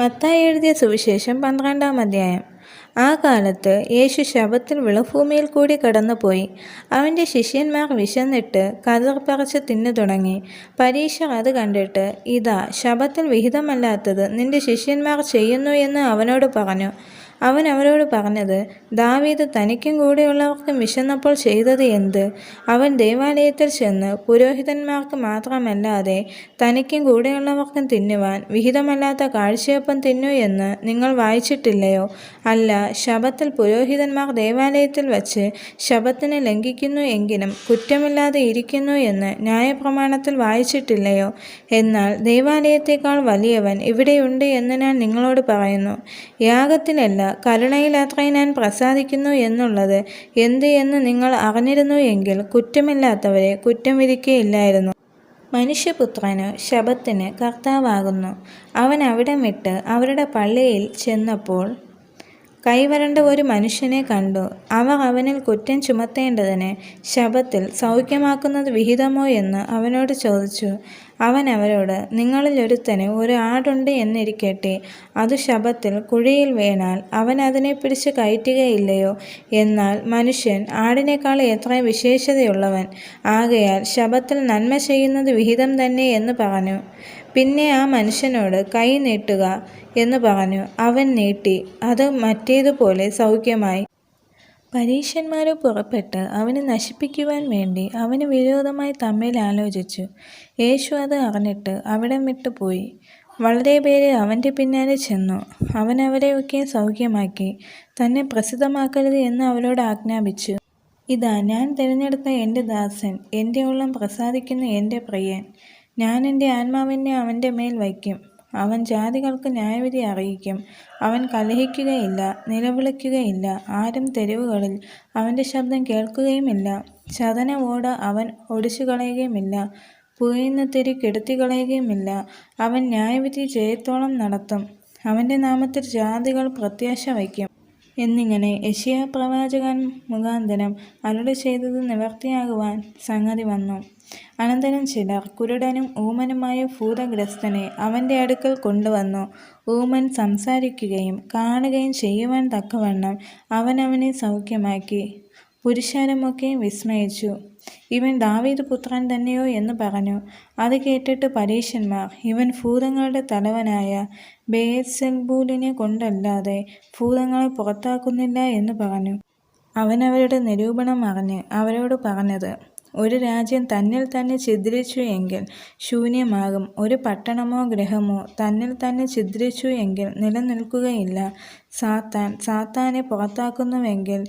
മത്തായി എഴുതിയ സുവിശേഷം പന്ത്രണ്ടാം അധ്യായം. ആ കാലത്ത് യേശു ശബത്തിൽ വിളഭൂമിയിൽ കൂടി കടന്നുപോയി. അവന്റെ ശിഷ്യന്മാർ വിശന്നിട്ട് കതിർ പറിച്ച് തിന്നു തുടങ്ങി. പരീക്ഷർ അത് കണ്ടിട്ട് ഇതാ ശബത്തിൽ വിഹിതമല്ലാത്തത് നിന്റെ ശിഷ്യന്മാർ ചെയ്യുന്നു എന്ന് അവനോട് പറഞ്ഞു. അവൻ അവരോട് പറഞ്ഞത് ദാവീദ് തനിക്കും കൂടെയുള്ളവർക്കും വിശന്നപ്പോൾ ചെയ്തത് എന്ത്? അവൻ ദേവാലയത്തിൽ ചെന്ന് പുരോഹിതന്മാർക്ക് മാത്രമല്ലാതെ തനിക്കും കൂടെയുള്ളവർക്കും തിന്നുവാൻ വിഹിതമല്ലാത്ത കാഴ്ചയപ്പം തിന്നു എന്ന് നിങ്ങൾ വായിച്ചിട്ടില്ലയോ? അല്ല ശബത്തിൽ പുരോഹിതന്മാർ ദേവാലയത്തിൽ വച്ച് ശബത്തിനെ ലംഘിക്കുന്നു എങ്കിലും കുറ്റമില്ലാതെ ഇരിക്കുന്നു എന്ന് ന്യായപ്രമാണത്തിൽ വായിച്ചിട്ടില്ലയോ? എന്നാൽ ദേവാലയത്തേക്കാൾ വലിയവൻ ഇവിടെയുണ്ട് എന്ന് ഞാൻ നിങ്ങളോട് പറയുന്നു. യാഗത്തിലല്ല കരുണയിലത്രേ ഞാൻ പ്രസാദിക്കുന്നു എന്നുള്ളത് എന്ത് എന്ന് നിങ്ങൾ അറിഞ്ഞിരുന്നു എങ്കിൽ കുറ്റമില്ലാത്തവരെ കുറ്റം വിധിക്കുകയില്ലായിരുന്നു. മനുഷ്യപുത്രന് ശബത്തിന് കർത്താവാകുന്നു. അവൻ അവിടം വിട്ട് അവരുടെ പള്ളിയിൽ ചെന്നപ്പോൾ കൈവരണ്ട ഒരു മനുഷ്യനെ കണ്ടു. അവർ അവനിൽ കുറ്റം ചുമത്തേണ്ടതിന് ശബത്തിൽ സൗഖ്യമാക്കുന്നത് വിഹിതമോ എന്ന് അവനോട് ചോദിച്ചു. അവൻ അവരോട് നിങ്ങളിൽ ഒരുത്തന് ഒരു ആടുണ്ട് എന്നിരിക്കട്ടെ അത് ശബത്തിൽ കുഴിയിൽ വീണാൽ അവൻ അതിനെ പിടിച്ച് കയറ്റുകയില്ലയോ? എന്നാൽ മനുഷ്യൻ ആടിനേക്കാൾ എത്ര വിശേഷതയുള്ളവൻ. ആകയാൽ ശബത്തിൽ നന്മ ചെയ്യുന്നത് വിഹിതം തന്നെ എന്ന് പറഞ്ഞു. പിന്നെ ആ മനുഷ്യനോട് കൈ നീട്ടുക എന്ന് പറഞ്ഞു. അവൻ നീട്ടി. അത് മറ്റേതുപോലെ സൗഖ്യമായി. പരീശന്മാരോ പുറപ്പെട്ട് അവനെ നശിപ്പിക്കുവാൻ വേണ്ടി അവന് വിരോധമായി തമ്മിൽ ആലോചിച്ചു. യേശു അത് അറിഞ്ഞിട്ട് അവിടം വിട്ടു പോയി. വളരെ പേര് അവന്റെ പിന്നാലെ ചെന്നു. അവൻ അവരെയൊക്കെ സൗഖ്യമാക്കി. തന്നെ പ്രസിദ്ധമാക്കരുത് എന്ന് അവരോട് ആജ്ഞാപിച്ചു. ഇതാ ഞാൻ തിരഞ്ഞെടുത്ത എന്റെ ദാസൻ എന്റെ ഉള്ളം പ്രസാദിക്കുന്ന എന്റെ പ്രിയൻ. ഞാൻ എന്റെ ആത്മാവിനെ അവന്റെ മേൽ വയ്ക്കും. അവൻ ജാതികൾക്ക് ന്യായവിധി അറിയിക്കും. അവൻ കലഹിക്കുകയില്ല നിലവിളിക്കുകയില്ല. ആരും തെരുവുകളിൽ അവന്റെ ശബ്ദം കേൾക്കുകയുമില്ല. ചതന ഓട് അവൻ ഒടിച്ചു കളയുകയുമില്ല പുകയുന്ന തിരി കെടുത്തികളയുകയുമില്ല. അവൻ ന്യായവിധി ജയത്തോളം നടത്തും. അവന്റെ നാമത്തിൽ ജാതികൾ പ്രത്യാശ വയ്ക്കും. എന്നിങ്ങനെ യശിയ പ്രവാചകൻ മുഖാന്തരം അരുളി ചെയ്തത് നിവർത്തിയാകുവാൻ സംഗതി വന്നു. അനന്തരം ചിലർ കുരുടനും ഊമനുമായ ഭൂതഗ്രസ്തനെ അവന്റെ അടുക്കൽ കൊണ്ടുവന്നു. ഊമൻ സംസാരിക്കുകയും കാണുകയും ചെയ്യുവാൻ തക്കവണ്ണം അവനവനെ അവനെ സൗഖ്യമാക്കി. പുരുഷാരമൊക്കെ വിസ്മയിച്ചു. ഇവൻ ദാവീദ് പുത്രൻ തന്നെയോ എന്ന് പറഞ്ഞു. അത് കേട്ടിട്ട് പരീശന്മാർ ഇവൻ ഭൂതങ്ങളുടെ തലവനായ ബേസൽബൂലിനെ കൊണ്ടല്ലാതെ ഭൂതങ്ങളെ പുറത്താക്കുന്നില്ല എന്ന് പറഞ്ഞു. അവനവരുടെ നിരൂപണം അറിഞ്ഞ് അവരോട് പറഞ്ഞത് ഒരു രാജ്യം തന്നിൽ തന്നെ ഛിദ്രിച്ചു എങ്കിൽ ശൂന്യമാകും. ഒരു പട്ടണമോ ഗ്രഹമോ തന്നിൽ തന്നെ ഛിദ്രിച്ചു എങ്കിൽ നിലനിൽക്കുകയില്ല. സാത്താൻ സാത്താനെ പുറത്താക്കുന്നുവെങ്കിൽ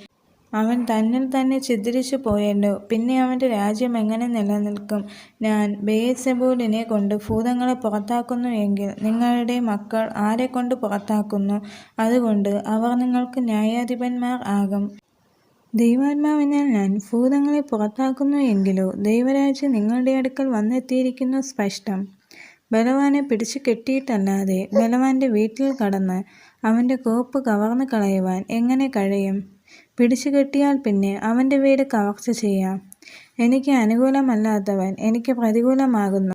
അവൻ തന്നിൽ തന്നെ ഛിദ്രിച്ചു പോയല്ലോ പിന്നെ അവന്റെ രാജ്യം എങ്ങനെ നിലനിൽക്കും? ഞാൻ ബേസബൂലിനെ കൊണ്ട് ഭൂതങ്ങളെ പുറത്താക്കുന്നു എങ്കിൽ നിങ്ങളുടെ മക്കൾ ആരെ കൊണ്ട് പുറത്താക്കുന്നു? അതുകൊണ്ട് അവർ നിങ്ങൾക്ക് ന്യായാധിപന്മാർ ആകും. ദൈവാത്മാവിനാൽ ഞാൻ ഭൂതങ്ങളെ പുറത്താക്കുന്നു എങ്കിലോ ദൈവരാജ്യം നിങ്ങളുടെ അടുക്കൽ വന്നെത്തിയിരിക്കുന്നു സ്പഷ്ടം. ബലവാനെ പിടിച്ചു കെട്ടിയിട്ടല്ലാതെ ബലവാന്റെ വീട്ടിൽ കടന്ന് അവന്റെ കോപ്പ് കവർന്നു കളയുവാൻ എങ്ങനെ കഴിയും? പിടിച്ചു കെട്ടിയാൽ പിന്നെ അവന്റെ വീട് കവർച്ച ചെയ്യാം. എനിക്ക് അനുകൂലമല്ലാത്തവൻ എനിക്ക് പ്രതികൂലമാകുന്നു.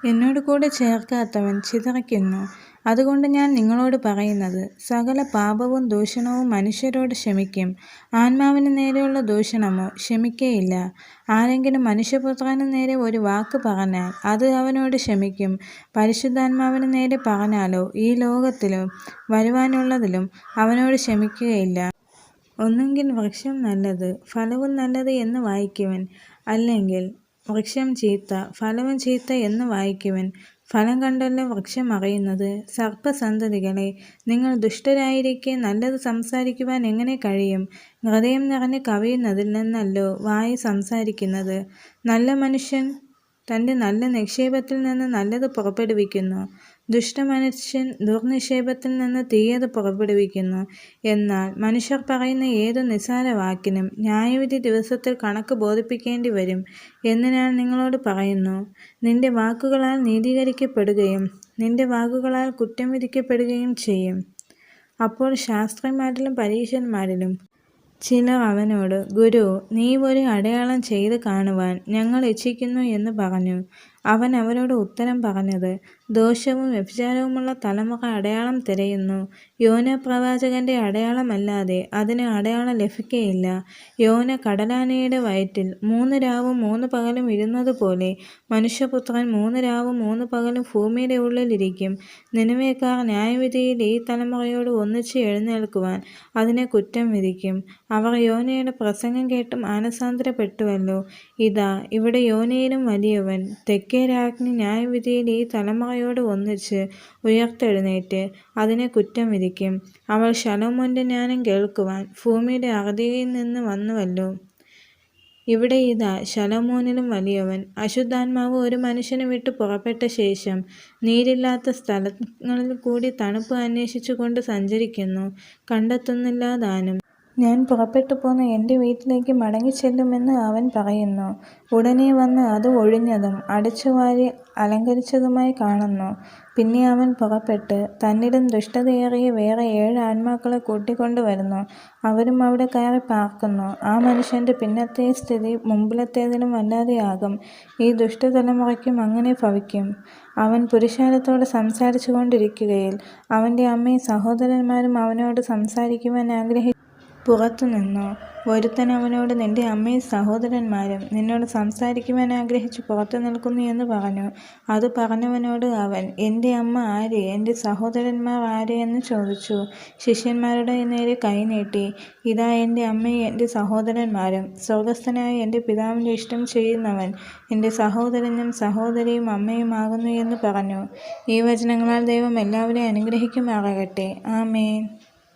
എന്നോട് കൂടെ ചേർക്കാത്തവൻ ചിതറിക്കുന്നു. അതുകൊണ്ട് ഞാൻ നിങ്ങളോട് പറയുന്നത് സകല പാപവും ദൂഷണവും മനുഷ്യരോട് ക്ഷമിക്കും. ആത്മാവിന് നേരെയുള്ള ദൂഷണമോ? ക്ഷമിക്കയില്ല. ആരെങ്കിലും മനുഷ്യപുത്രന് നേരെ ഒരു വാക്ക് പറഞ്ഞാൽ അത് അവനോട് ക്ഷമിക്കും. പരിശുദ്ധാത്മാവിന് നേരെ പറഞ്ഞാലോ? ഈ ലോകത്തിലും വരുവാനുള്ളതിലും അവനോട് ക്ഷമിക്കുകയില്ല. ഒന്നുകിൽ വൃക്ഷം നല്ലത് ഫലവും നല്ലത് എന്ന് വായിക്കുവൻ. അല്ലെങ്കിൽ വൃക്ഷം ചീത്ത ഫലവും ചീത്ത എന്ന് വായിക്കുവൻ. ഫലം കണ്ടല്ലോ വൃക്ഷം അറിയുന്നത് സർപ്പസന്തതികളെ. നിങ്ങൾ ദുഷ്ടരായിരിക്കെ നല്ലത് സംസാരിക്കുവാൻ എങ്ങനെ കഴിയും? ഹൃദയം നിറഞ്ഞ് കവിയുന്നതിൽ നിന്നല്ലോ വായു സംസാരിക്കുന്നത്. നല്ല മനുഷ്യൻ തന്റെ നല്ല നിക്ഷേപത്തിൽ നിന്ന് നല്ലത് പുറപ്പെടുവിക്കുന്നു. ദുഷ്ടമനുഷ്യൻ ദുർനിക്ഷേപത്തിൽ നിന്ന് തീയത് പുറപ്പെടുവിക്കുന്നു. എന്നാൽ മനുഷ്യർ പറയുന്ന ഏതു നിസ്സാര വാക്കിനും ന്യായവിധി ദിവസത്തിൽ കണക്ക് ബോധിപ്പിക്കേണ്ടി വരും എന്ന് ഞാൻ നിങ്ങളോട് പറയുന്നു. നിന്റെ വാക്കുകളാൽ നീതീകരിക്കപ്പെടുകയും നിന്റെ വാക്കുകളാൽ കുറ്റം വിധിക്കപ്പെടുകയും ചെയ്യും. അപ്പോൾ ശാസ്ത്രന്മാരിലും പരീക്ഷന്മാരിലും ചിലർ അവനോട് ഗുരു നീ ഒരു അടയാളം ചെയ്ത് കാണുവാൻ ഞങ്ങൾ ഇച്ഛിക്കുന്നു എന്ന് പറഞ്ഞു. അവൻ അവരോട് ഉത്തരം പറഞ്ഞത്, ദോഷവും വ്യഭിചാരവുമുള്ള തലമുറ അടയാളം തിരയുന്നു. യോന പ്രവാചകന്റെ അടയാളമല്ലാതെ അതിന് അടയാളം ലഭിക്കയില്ല. യോന കടലാനയുടെ വയറ്റിൽ മൂന്ന് രാവും മൂന്ന് പകലും ഇരുന്നതുപോലെ മനുഷ്യപുത്രൻ മൂന്ന് രാവും മൂന്ന് പകലും ഭൂമിയുടെ ഉള്ളിലിരിക്കും നിലവേക്കാർ ന്യായവിധിയിൽ ഈ തലമുറയോട് ഒന്നിച്ച് എഴുന്നേൽക്കുവാൻ അതിനെ കുറ്റം വിധിക്കും. അവർ യോനയുടെ പ്രസംഗം കേട്ടും ആനസാന്തരപ്പെട്ടുവല്ലോ ഇതാ, ഇവിടെ യോനയിലും വലിയവൻ. തെക്കെ രാജ്ഞി ന്യായവിധിയിൽ ഈ തലമുറയോട് ഒന്നിച്ച് ഉയർത്തെഴുന്നേറ്റ് അതിനെ കുറ്റം വിധിക്കും. അവൾ ശലോമോന്റെ ജ്ഞാനം കേൾക്കുവാൻ ഭൂമിയുടെ അറുതിയിൽനിന്ന് വന്നുവല്ലോ. ഇവിടെ ഇതാ, ശലോമോനിലും വലിയവൻ. അശുദ്ധാത്മാവ് ഒരു മനുഷ്യനെ വിട്ട് പുറപ്പെട്ട ശേഷം നീരില്ലാത്ത സ്ഥലങ്ങളിൽ കൂടി തണുപ്പ് അന്വേഷിച്ചുകൊണ്ട് സഞ്ചരിക്കുന്നു, കണ്ടെത്തുന്നില്ലതാനും. ഞാൻ പുറപ്പെട്ടു പോന്ന് എന്റെ വീട്ടിലേക്ക് മടങ്ങിച്ചെല്ലുമെന്ന് അവൻ പറയുന്നു. ഉടനെ വന്ന് അത് ഒഴിഞ്ഞതും അടിച്ചുവാരി അലങ്കരിച്ചതുമായി കാണുന്നു. പിന്നെ അവൻ പുറപ്പെട്ട് തന്നിലും ദുഷ്ടതയേറിയ വേറെ ഏഴ് ആത്മാക്കളെ കൂട്ടിക്കൊണ്ടുവരുന്നു. അവരും അവിടെ കയറി പാർക്കുന്നു. ആ മനുഷ്യന്റെ പിന്നത്തെ സ്ഥിതി മുമ്പിലത്തേതിലും വല്ലാതെയാകും. ഈ ദുഷ്ടതലമുറയ്ക്കും അങ്ങനെ ഭവിക്കും. അവൻ പുരുഷാരത്തോട് സംസാരിച്ചു കൊണ്ടിരിക്കുകയിൽ അവന്റെ അമ്മയും സഹോദരന്മാരും അവനോട് സംസാരിക്കുവാൻ ആഗ്രഹിച്ചു പുറത്തുനിന്നു. ഒരുത്തൻ അവനോട്, നിന്റെ അമ്മയും സഹോദരന്മാരും നിന്നോട് സംസാരിക്കുവാൻ ആഗ്രഹിച്ചു പുറത്തു നിൽക്കുന്നു എന്ന് പറഞ്ഞു. അത് പറഞ്ഞവനോട് അവൻ, എന്റെ അമ്മ ആര്, എന്റെ സഹോദരന്മാർ ആര് എന്ന് ചോദിച്ചു. ശിഷ്യന്മാരുടെ നേരെ കൈനീട്ടി ഇതാ എന്റെ അമ്മയും എന്റെ സഹോദരന്മാരും. സ്വർഗസ്ഥനായ എന്റെ പിതാവിന്റെ ഇഷ്ടം ചെയ്യുന്നവൻ എന്റെ സഹോദരനും സഹോദരിയും അമ്മയുമാകുന്നു എന്ന് പറഞ്ഞു. ഈ വചനങ്ങളാൽ ദൈവം എല്ലാവരെയും അനുഗ്രഹിക്കുമാറാകട്ടെ. ആമേൻ.